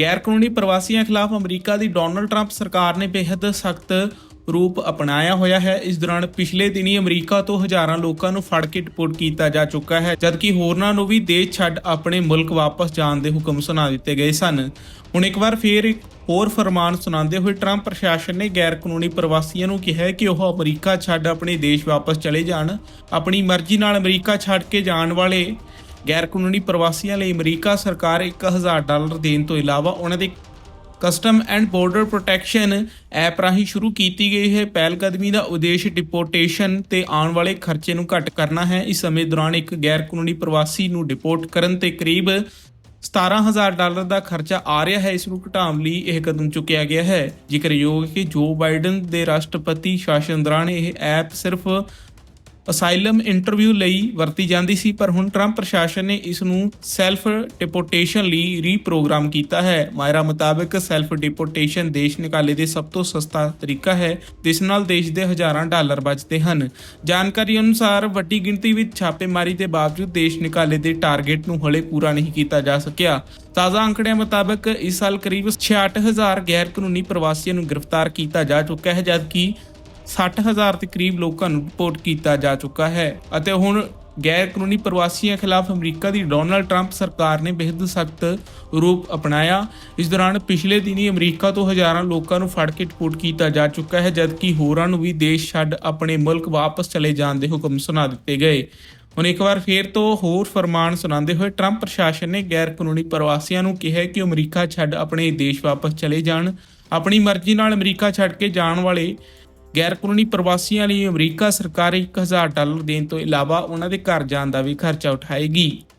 ਗੈਰ ਕਾਨੂੰਨੀ ਪ੍ਰਵਾਸੀਆਂ ਖਿਲਾਫ ਅਮਰੀਕਾ ਦੀ ਡੋਨਲਡ ਟਰੰਪ ਸਰਕਾਰ ਨੇ ਬੇहद ਸਖਤ ਰੂਪ ਅਪਣਾਇਆ ਹੋਇਆ ਹੈ। ਇਸ ਦੌਰਾਨ ਪਿਛਲੇ ਦਿਨੀ ਅਮਰੀਕਾ ਤੋਂ ਹਜ਼ਾਰਾਂ ਲੋਕਾਂ ਨੂੰ ਫੜ ਕੇ ਡਿਪੋਰਟ ਕੀਤਾ ਜਾ ਚੁੱਕਾ ਹੈ, ਜਦਕਿ ਹੋਰਨਾਂ ਨੂੰ ਵੀ ਦੇਸ਼ ਛੱਡ ਆਪਣੇ ਮੁਲਕ ਵਾਪਸ ਜਾਣ ਦੇ ਹੁਕਮ ਸੁਣਾ ਦਿੱਤੇ ਗਏ ਸਨ। ਹੁਣ ਇੱਕ ਵਾਰ ਫੇਰ ਇੱਕ ਹੋਰ ਫਰਮਾਨ ਸੁਣਾਉਂਦੇ ਹੋਏ ਟਰੰਪ ਪ੍ਰਸ਼ਾਸਨ ਨੇ ਗੈਰ ਕਾਨੂੰਨੀ ਪ੍ਰਵਾਸੀਆਂ ਨੂੰ ਕਿਹਾ ਹੈ ਕਿ ਉਹ ਅਮਰੀਕਾ ਛੱਡ ਆਪਣੇ ਦੇਸ਼ ਵਾਪਸ ਚਲੇ ਜਾਣ। ਆਪਣੀ ਮਰਜ਼ੀ ਨਾਲ ਅਮਰੀਕਾ ਛੱਡ ਕੇ ਜਾਣ ਵਾਲੇ ਗੈਰ ਕਾਨੂੰਨੀ ਪ੍ਰਵਾਸੀਆਂ ਲਈ ਅਮਰੀਕਾ ਸਰਕਾਰ 1000 ਡਾਲਰ ਦੇਣ ਤੋਂ ਇਲਾਵਾ ਉਹਨਾਂ ਦੇ custom and border protection app ਰਾਹੀਂ ਸ਼ੁਰੂ ਕੀਤੀ ਗਈ ਹੈ। ਪਹਿਲਕਦਮੀ ਦਾ ਉਦੇਸ਼ ਡਿਪੋਰਟੇਸ਼ਨ ਤੇ ਆਉਣ ਵਾਲੇ ਖਰਚੇ ਨੂੰ ਘੱਟ ਕਰਨਾ ਹੈ। ਇਸ ਸਮੇਂ ਦੌਰਾਨ ਇੱਕ ਗੈਰ ਕਾਨੂੰਨੀ ਪ੍ਰਵਾਸੀ ਨੂੰ ਡਿਪੋਰਟ ਕਰਨ ਤੇ ਕਰੀਬ 17000 ਡਾਲਰ ਦਾ ਖਰਚਾ ਆ ਰਿਹਾ ਹੈ। ਇਸ ਨੂੰ ਘਟਾਉਣ ਲਈ ਇਹ ਕਦਮ ਚੁੱਕਿਆ ਗਿਆ ਹੈ। ਜ਼ਿਕਰਯੋਗ ਕਿ ਜੋ ਬਾਈਡਨ ਦੇ ਰਾਸ਼ਟਰਪਤੀ ਸ਼ਾਸਨ ਦੌਰਾਨ ਇਹ ਐਪ ਸਿਰਫ ਅਸਾਈਲਮ ਇੰਟਰਵਿਊ ਲਈ ਵਰਤੀ ਜਾਂਦੀ ਸੀ, ਪਰ ਹੁਣ ਟਰੰਪ ਪ੍ਰਸ਼ਾਸਨ ਨੇ ਇਸ ਨੂੰ ਸੈਲਫ ਡਿਪੋਰਟੇਸ਼ਨ ਲਈ ਰੀਪ੍ਰੋਗਰਾਮ ਕੀਤਾ ਹੈ। ਮਾਇਰਾ ਮੁਤਾਬਕ, ਸੈਲਫ ਡਿਪੋਰਟੇਸ਼ਨ ਦੇਸ਼ ਨਿਕਾਲੇ ਦੇ ਸਭ ਤੋਂ ਸਸਤਾ ਤਰੀਕਾ ਹੈ, ਜਿਸ ਨਾਲ ਦੇਸ਼ ਦੇ ਹਜ਼ਾਰਾਂ ਡਾਲਰ ਬਚਦੇ ਹਨ। ਜਾਣਕਾਰੀ ਅਨੁਸਾਰ, ਵੱਡੀ ਗਿਣਤੀ ਵਿੱਚ ਛਾਪੇਮਾਰੀ ਦੇ ਬਾਵਜੂਦ ਦੇਸ਼ ਨਿਕਾਲੇ ਦੇ ਟਾਰਗੇਟ ਨੂੰ ਹਲੇ ਪੂਰਾ ਨਹੀਂ ਕੀਤਾ ਜਾ ਸਕਿਆ। ਤਾਜ਼ਾ ਅੰਕੜਿਆਂ ਮੁਤਾਬਕ, ਇਸ ਸਾਲ ਕਰੀਬ 66000 ਗੈਰ ਕਾਨੂੰਨੀ ਪ੍ਰਵਾਸੀਆਂ ਨੂੰ ਗ੍ਰਿਫਤਾਰ ਕੀਤਾ ਜਾ ਚੁੱਕਾ ਹੈ, ਜਦਕਿ 60000 ਦੇ ਕਰੀਬ ਲੋਕਾਂ ਨੂੰ ਰਿਪੋਰਟ ਕੀਤਾ ਜਾ ਚੁੱਕਾ ਹੈ ਅਤੇ ਹੁਣ ਗੈਰ ਕਾਨੂੰਨੀ ਪ੍ਰਵਾਸੀਆਂ ਖਿਲਾਫ ਅਮਰੀਕਾ ਦੀ ਡੋਨਲਡ ਟਰੰਪ ਸਰਕਾਰ ਨੇ ਬੇहद ਸਖਤ ਰੂਪ ਅਪਣਾਇਆ। ਇਸ ਦੌਰਾਨ ਪਿਛਲੇ ਦਿਨੀ ਅਮਰੀਕਾ ਤੋਂ ਹਜ਼ਾਰਾਂ ਲੋਕਾਂ ਨੂੰ ਫੜ ਕੇ ਡਿਪੋਰਟ ਕੀਤਾ ਜਾ ਚੁੱਕਾ ਹੈ, ਜਦਕਿ ਹੋਰਾਂ ਨੂੰ ਵੀ ਦੇਸ਼ ਛੱਡ ਆਪਣੇ ਮੁਲਕ ਵਾਪਸ ਚਲੇ ਜਾਣ ਦੇ ਹੁਕਮ ਸੁਣਾ ਦਿੱਤੇ ਗਏ। ਹੁਣ ਇੱਕ ਵਾਰ ਫੇਰ ਤੋਂ ਹੋਰ ਫਰਮਾਨ ਸੁਣਾਉਂਦੇ ਹੋਏ ਟਰੰਪ ਪ੍ਰਸ਼ਾਸਨ ਨੇ ਗੈਰ ਕਾਨੂੰਨੀ ਪ੍ਰਵਾਸੀਆਂ ਨੂੰ ਕਿਹਾ ਕਿ ਉਹ ਅਮਰੀਕਾ ਛੱਡ ਆਪਣੇ ਦੇਸ਼ ਵਾਪਸ ਚਲੇ ਜਾਣ। ਆਪਣੀ ਮਰਜ਼ੀ ਨਾਲ ਅਮਰੀਕਾ ਛੱਡ ਕੇ ਜਾਣ ਵਾਲੇ ਗੈਰ ਕਾਨੂੰਨੀ ਪ੍ਰਵਾਸੀਆਂ ਲਈ ਅਮਰੀਕਾ ਸਰਕਾਰ 1000 ਡਾਲਰ ਦੇਣ ਤੋਂ ਇਲਾਵਾ ਉਹਨਾਂ ਦੇ ਘਰ ਜਾਣ ਦਾ ਵੀ ਖਰਚਾ ਉਠਾਏਗੀ।